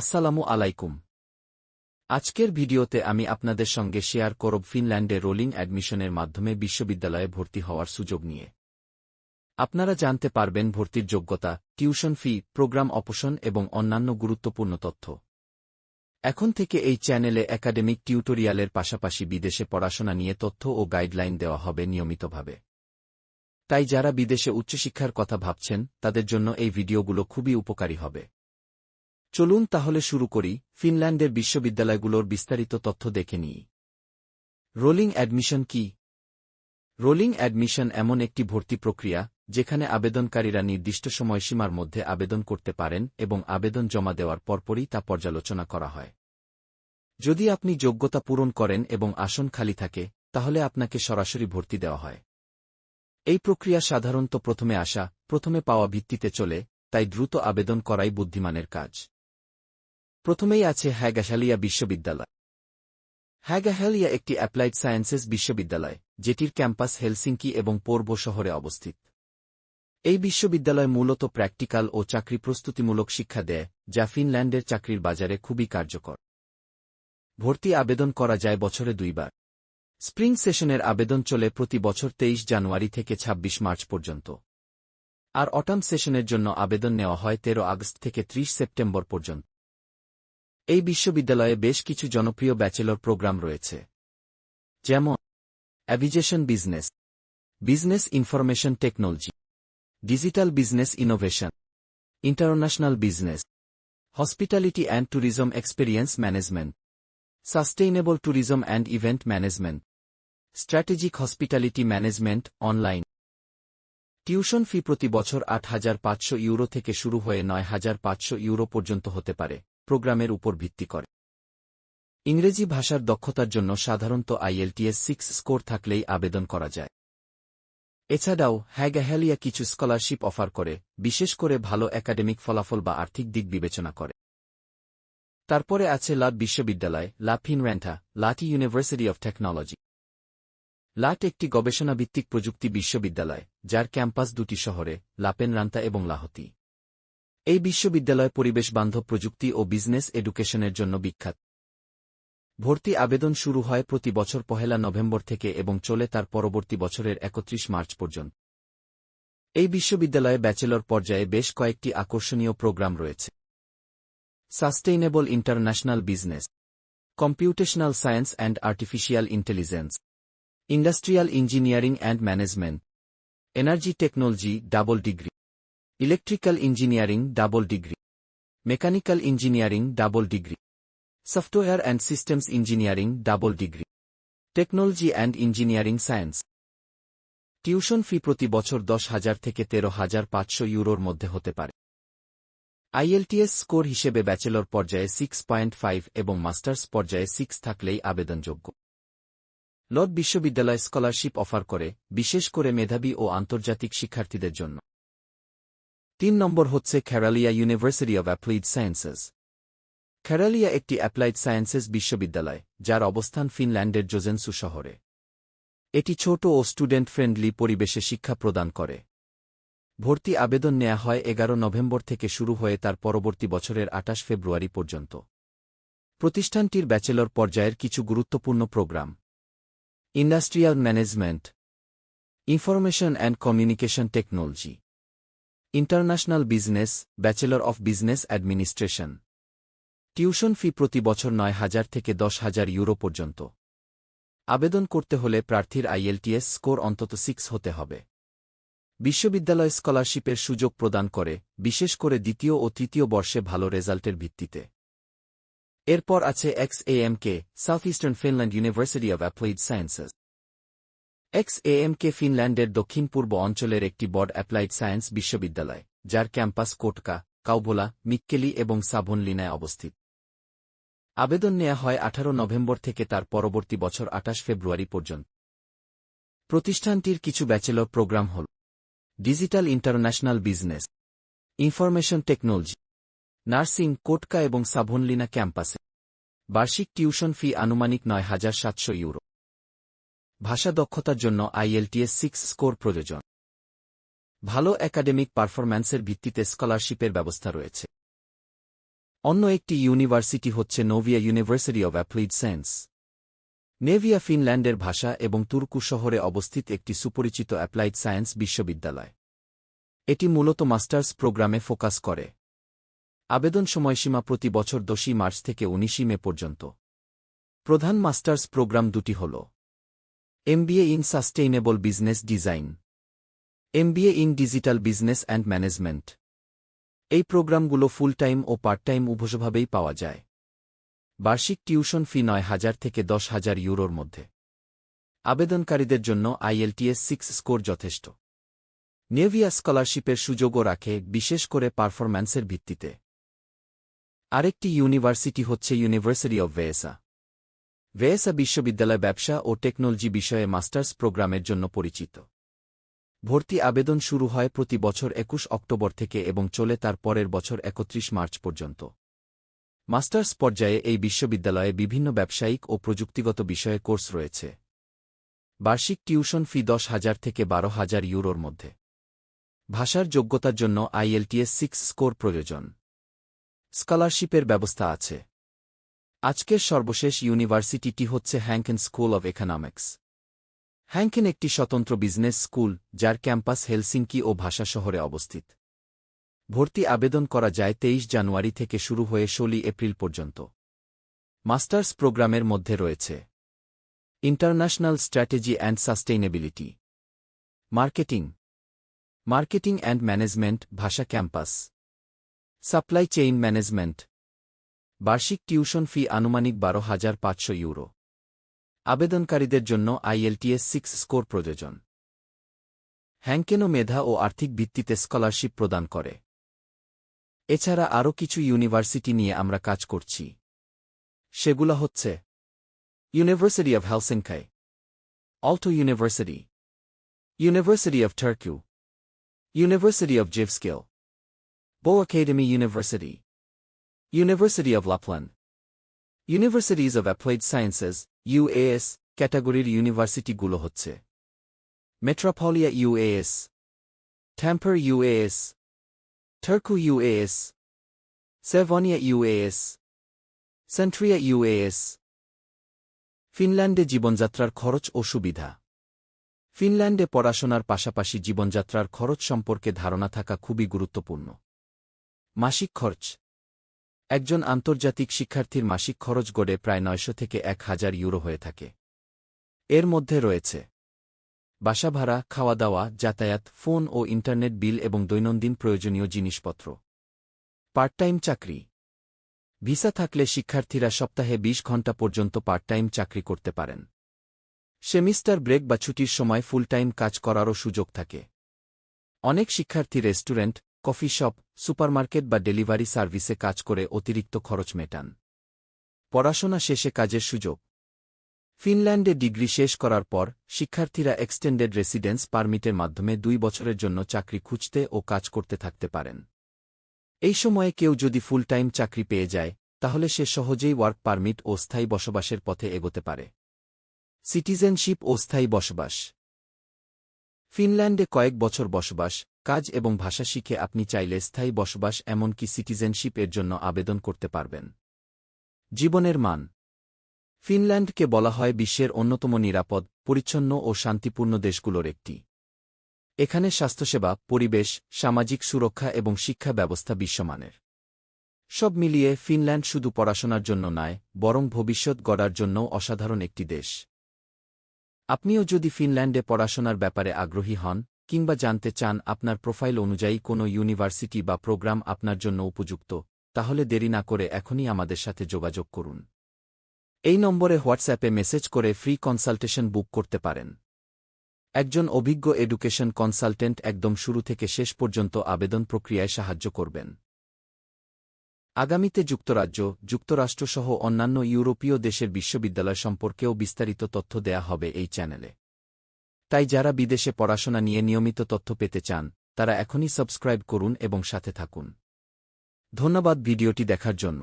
আসসালামু আলাইকুম। আজকের ভিডিওতে আমি আপনাদের সঙ্গে শেয়ার করব ফিনল্যান্ডে রোলিং অ্যাডমিশনের মাধ্যমে বিশ্ববিদ্যালয়ে ভর্তি হওয়ার সুযোগ নিয়ে। আপনারা জানতে পারবেন ভর্তির যোগ্যতা, টিউশন ফি, প্রোগ্রাম অপশন এবং অন্যান্য গুরুত্বপূর্ণ তথ্য। এখন থেকে এই চ্যানেলে একাডেমিক টিউটোরিয়ালের পাশাপাশি বিদেশে পড়াশোনা নিয়ে তথ্য ও গাইডলাইন দেওয়া হবে নিয়মিতভাবে। তাই যারা বিদেশে উচ্চশিক্ষার কথা ভাবছেন, তাদের জন্য এই ভিডিওগুলো খুবই উপকারী হবে। চলুন তাহলে শুরু করি, ফিনল্যান্ডের বিশ্ববিদ্যালয়গুলোর বিস্তারিত তথ্য দেখে নিই। রোলিং অ্যাডমিশন কি? রোলিং অ্যাডমিশন এমন একটি ভর্তি প্রক্রিয়া, যেখানে আবেদনকারীরা নির্দিষ্ট সময়সীমার মধ্যে আবেদন করতে পারেন এবং আবেদন জমা দেওয়ার পরপরই তা পর্যালোচনা করা হয়। যদি আপনি যোগ্যতা পূরণ করেন এবং আসন খালি থাকে, তাহলে আপনাকে সরাসরি ভর্তি দেওয়া হয়। এই প্রক্রিয়া সাধারণত প্রথমে আসা, প্রথমে পাওয়া ভিত্তিতে চলে, তাই দ্রুত আবেদন করাই বুদ্ধিমানের কাজ। প্রথমেই আছে হ্যাগাশালিয়া বিশ্ববিদ্যালয়। হ্যাগাহালিয়া একটি অ্যাপ্লাইড সায়েন্সেস বিশ্ববিদ্যালয়, যেটির ক্যাম্পাস হেলসিঙ্কি এবং পোর্ব শহরে অবস্থিত। এই বিশ্ববিদ্যালয় মূলত প্র্যাকটিক্যাল ও চাকরি প্রস্তুতিমূলক শিক্ষা দেয়, যা ফিনল্যান্ডের চাকরির বাজারে খুবই কার্যকর। ভর্তি আবেদন করা যায় বছরে দুইবার। স্প্রিং সেশনের আবেদন চলে প্রতি বছর তেইশ জানুয়ারি থেকে ২৬ মার্চ পর্যন্ত। আর অটাম সেশনের জন্য আবেদন নেওয়া হয় তেরো আগস্ট থেকে ৩০ সেপ্টেম্বর পর্যন্ত। এই বিশ্ববিদ্যালয়ে বেশ কিছু জনপ্রিয় ব্যাচেলর প্রোগ্রাম রয়েছে। যেমন aviation business business information technology, digital business innovation, international business, hospitality and tourism experience management, sustainable tourism and event management, strategic hospitality management online. Tuition fee প্রতি বছর আট হাজার পাঁচশো ইউরো থেকে শুরু হয়ে নয় হাজার পাঁচশো ইউরো পর্যন্ত হতে পারে। প্রোগ্রামের উপর ভিত্তি করে। ইংরেজি ভাষার দক্ষতার জন্য সাধারণত আইএলটিএস সিক্স স্কোর থাকলেই আবেদন করা যায়। এছাড়াও হ্যাগাহ্যালিয়া কিছু স্কলারশিপ অফার করে, বিশেষ করে ভালো একাডেমিক ফলাফল বা আর্থিক দিক বিবেচনা করে। তারপরে আছে লাট বিশ্ববিদ্যালয়, Lappeenranta Lahti university of technology. LUT একটি গবেষণাভিত্তিক প্রযুক্তি বিশ্ববিদ্যালয়, যার ক্যাম্পাস দুটি শহরে লাপেনরান্তা এবং লাহতি। এই বিশ্ববিদ্যালয় পরিবেশ বান্ধব প্রযুক্তি ও বিজনেস এডুকেশনের জন্য বিখ্যাত। ভর্তি আবেদন শুরু হয় প্রতি বছর পহেলা নভেম্বর থেকে এবং চলে তার পরবর্তী বছরের একত্রিশ মার্চ পর্যন্ত। এই বিশ্ববিদ্যালয়ে ব্যাচেলর পর্যায়ে বেশ কয়েকটি আকর্ষণীয় প্রোগ্রাম রয়েছে। Sustainable international business, computational science and artificial intelligence, industrial engineering and management, energy technology, double degree. Electrical engineering double degree mechanical engineering double degree software and systems engineering double degree technology and engineering science tuition fee প্রতি বছর দশ হাজার থেকে তেরো হাজার পাঁচশো ইউরোর মধ্যে হতে পারে। আইএলটিএস স্কোর হিসেবে ব্যাচেলর পর্যায়ে সিক্স পয়েন্ট ফাইভ এবং মাস্টার্স পর্যায়ে সিক্স থাকলেই আবেদনযোগ্য। লর্ড বিশ্ববিদ্যালয় স্কলারশিপ অফার করে, বিশেষ করে মেধাবী ও আন্তর্জাতিক শিক্ষার্থীদের জন্য। তিন নম্বর হচ্ছে খেরালিয়া ইউনিভার্সিটি অব অ্যাপ্লাইড সায়েন্সেস খেরালিয়া একটি অ্যাপ্লাইড সায়েন্সেস বিশ্ববিদ্যালয়, যার অবস্থান ফিনল্যান্ডের জোজেনসু শহরে। এটি ছোট ও স্টুডেন্ট ফ্রেন্ডলি পরিবেশে শিক্ষা প্রদান করে। ভর্তি আবেদন নেওয়া হয় এগারো নভেম্বর থেকে শুরু হয়ে তার পরবর্তী বছরের আটাশ ফেব্রুয়ারি পর্যন্ত। প্রতিষ্ঠানটির ব্যাচেলর পর্যায়ের কিছু গুরুত্বপূর্ণ program. Industrial management information and communication technology international business, bachelor of business administration. Tuition fee প্রতি বছর নয় হাজার থেকে দশ হাজার ইউরো পর্যন্ত। আবেদন করতে হলে প্রার্থীর আইএলটিএস স্কোর অন্তত সিক্স হতে হবে। বিশ্ববিদ্যালয় স্কলারশিপের সুযোগ প্রদান করে, বিশেষ করে দ্বিতীয় ও তৃতীয় বর্ষে ভালো রেজাল্টের ভিত্তিতে। এরপর আছে Xamk South Eastern Finland university of applied sciences. Xamk ফিনল্যান্ডের দক্ষিণ পূর্ব অঞ্চলের একটি বড অ্যাপ্লাইড সায়েন্স বিশ্ববিদ্যালয়, যার ক্যাম্পাস কোটকা কাউবোলা মিক্কেলি এবং সাভনলিনায় অবস্থিত। আবেদন নেওয়া হয় আঠারো নভেম্বর থেকে তার পরবর্তী বছর আঠাশ ফেব্রুয়ারি পর্যন্ত। প্রতিষ্ঠানটির কিছু ব্যাচেলর প্রোগ্রাম হল, digital international business, information technology, nursing, Kotka এবং সাভনলিনা ক্যাম্পাসে। বার্ষিক টিউশন ফি আনুমানিক নয় হাজার সাতশো ইউরো। ভাষা দক্ষতার জন্য আইএলটিএস সিক্স স্কোর প্রয়োজন। ভালো একাডেমিক পারফরম্যান্সের ভিত্তিতে স্কলারশিপের ব্যবস্থা রয়েছে। অন্য একটি ইউনিভার্সিটি হচ্ছে Novia university of applied science Novia ফিনল্যান্ডের Vaasa এবং তুর্কু শহরে অবস্থিত একটি সুপরিচিত অ্যাপ্লাইড সায়েন্স বিশ্ববিদ্যালয়। এটি মূলত মাস্টার্স প্রোগ্রামে ফোকাস করে। আবেদন সময়সীমা প্রতি বছর দশই মার্চ থেকে উনিশই মে পর্যন্ত। প্রধান মাস্টার্স প্রোগ্রাম দুটি হল MBA in sustainable business design MBA in digital business and management এই প্রোগ্রামগুলো ফুল টাইম ও পার্ট টাইম উভয়ভাবেই পাওয়া যায়। বার্ষিক টিউশন ফি নয় হাজার থেকে দশ হাজার ইউরোর মধ্যে। আবেদনকারীদের জন্য আইএলটিএস সিক্স স্কোর যথেষ্ট। নেভিয়া স্কলারশিপের সুযোগও রাখে, বিশেষ করে পারফরম্যান্সের ভিত্তিতে। আরেকটি ইউনিভার্সিটি হচ্ছে ইউনিভার্সিটি অব ভেয়েসা ভেয়েসা বিশ্ববিদ্যালয় ব্যবসা ও টেকনোলজি বিষয়ে মাস্টার্স প্রোগ্রামের জন্য পরিচিত। ভর্তি আবেদন শুরু হয় প্রতি বছর একুশ অক্টোবর থেকে এবং চলে তার পরের বছর একত্রিশ মার্চ পর্যন্ত। মাস্টার্স পর্যায়ে এই বিশ্ববিদ্যালয়ে বিভিন্ন ব্যবসায়িক ও প্রযুক্তিগত বিষয়ে কোর্স রয়েছে। বার্ষিক টিউশন ফি দশ হাজার থেকে বারো হাজার ইউরোর মধ্যে। ভাষার যোগ্যতার জন্য আইএলটিএস সিক্স স্কোর প্রয়োজন। স্কলারশিপের ব্যবস্থা আছে। আজকের সর্বশেষ ইউনিভার্সিটিটি হচ্ছে Hanken school of economics. Hanken একটি স্বতন্ত্র বিজনেস স্কুল, যার ক্যাম্পাস হেলসিঙ্কি ও ভাষা শহরে অবস্থিত। ভর্তি আবেদন করা যায় তেইশ জানুয়ারি থেকে শুরু হয়ে ষোলই এপ্রিল পর্যন্ত। মাস্টার্স প্রোগ্রামের মধ্যে রয়েছে। International strategy and sustainability. Marketing. Marketing and management, Vaasa campus. Supply chain management. বার্ষিক টিউশন ফি আনুমানিক বারো হাজার পাঁচশো ইউরো। আবেদনকারীদের জন্য আইএলটিএস সিক্স স্কোর প্রয়োজন। হ্যাঙ্কেনও মেধা ও আর্থিক ভিত্তিতে স্কলারশিপ প্রদান করে। এছাড়া আরও কিছু ইউনিভার্সিটি নিয়ে আমরা কাজ করছি। সেগুলো হচ্ছে university of Helsinki Aalto university university of Turku, university of Jyvaskyla Abo Akademi university university of Lapland universities of applied sciences UAS ক্যাটাগরির ইউনিভার্সিটিগুলো হচ্ছে। Metropolia UAS Tampere UAS Turku UAS Savonia UAS Centria UAS ফিনল্যান্ডে জীবনযাত্রার খরচ ও সুবিধা। ফিনল্যান্ডে পড়াশোনার পাশাপাশি জীবনযাত্রার খরচ সম্পর্কে ধারণা থাকা খুবই গুরুত্বপূর্ণ। মাসিক খরচ। একজন আন্তর্জাতিক শিক্ষার্থীর মাসিক খরচ গড়ে প্রায় নয়শো থেকে এক হাজার ইউরো হয়ে থাকে। এর মধ্যে রয়েছে বাসা ভাড়া খাওয়া দাওয়া যাতায়াত, ফোন ও ইন্টারনেট বিল এবং দৈনন্দিন প্রয়োজনীয় জিনিসপত্র। পার্ট টাইম চাকরি। ভিসা থাকলে শিক্ষার্থীরা সপ্তাহে ২০ ঘণ্টা পর্যন্ত পার্ট টাইম চাকরি করতে পারেন। সেমিস্টার ব্রেক বা ছুটির সময় ফুল টাইম কাজ করারও সুযোগ থাকে। অনেক শিক্ষার্থী রেস্টুরেন্ট কফি শপ, সুপারমার্কেট বা ডেলিভারি সার্ভিসে কাজ করে অতিরিক্ত খরচ মেটান। পড়াশোনা শেষে কাজের সুযোগ। ফিনল্যান্ডে ডিগ্রি শেষ করার পর, শিক্ষার্থীরা এক্সটেন্ডেড রেসিডেন্স পারমিটের মাধ্যমে দুই বছরের জন্য চাকরি খুঁজতে ও কাজ করতে থাকতে পারেন। এই সময়ে কেউ যদি ফুল টাইম চাকরি পেয়ে যায়, তাহলে সে সহজেই ওয়ার্ক পারমিট ও স্থায়ী বসবাসের পথে এগোতে পারে। সিটিজেনশিপ ও স্থায়ী বসবাস। ফিনল্যান্ডে কয়েক বছর বসবাস কাজ এবং ভাষা শিখে আপনি চাইলে স্থায়ী বসবাস এমনকি সিটিজেনশিপ এর জন্য আবেদন করতে পারবেন। জীবনের মান ফিনল্যান্ডকে বলা হয় বিশ্বের অন্যতম নিরাপদ, পরিচ্ছন্ন ও শান্তিপূর্ণ দেশগুলোর একটি। এখানে স্বাস্থ্যসেবা, পরিবেশ, সামাজিক সুরক্ষা এবং শিক্ষা ব্যবস্থা বিশ্বমানের। সব মিলিয়ে ফিনল্যান্ড শুধু পড়াশোনার জন্য নয়, বরং ভবিষ্যৎ গড়ার জন্যও অসাধারণ একটি দেশ। আপনিও যদি ফিনল্যান্ডে পড়াশোনার ব্যাপারে আগ্রহী হন কিংবা জানতে চান আপনার প্রোফাইল অনুযায়ী কোনো ইউনিভার্সিটি বা প্রোগ্রাম আপনার জন্য উপযুক্ত, তাহলে দেরি না করে এখনই আমাদের সাথে যোগাযোগ করুন। এই নম্বরে হোয়াটসঅ্যাপে মেসেজ করে ফ্রি কনসালটেশন বুক করতে পারেন। একজন অভিজ্ঞ এডুকেশন কনসালটেন্ট একদম শুরু থেকে শেষ পর্যন্ত আবেদন প্রক্রিয়ায় সাহায্য করবেন। আগামীতে যুক্তরাজ্য, যুক্তরাষ্ট্রসহ অন্যান্য ইউরোপীয় দেশের বিশ্ববিদ্যালয় সম্পর্কেও বিস্তারিত তথ্য দেয়া হবে এই চ্যানেলে। তাই যারা বিদেশে পড়াশোনা নিয়ে নিয়মিত তথ্য পেতে চান, তারা এখনই সাবস্ক্রাইব করুন এবং সাথে থাকুন। ধন্যবাদ ভিডিওটি দেখার জন্য।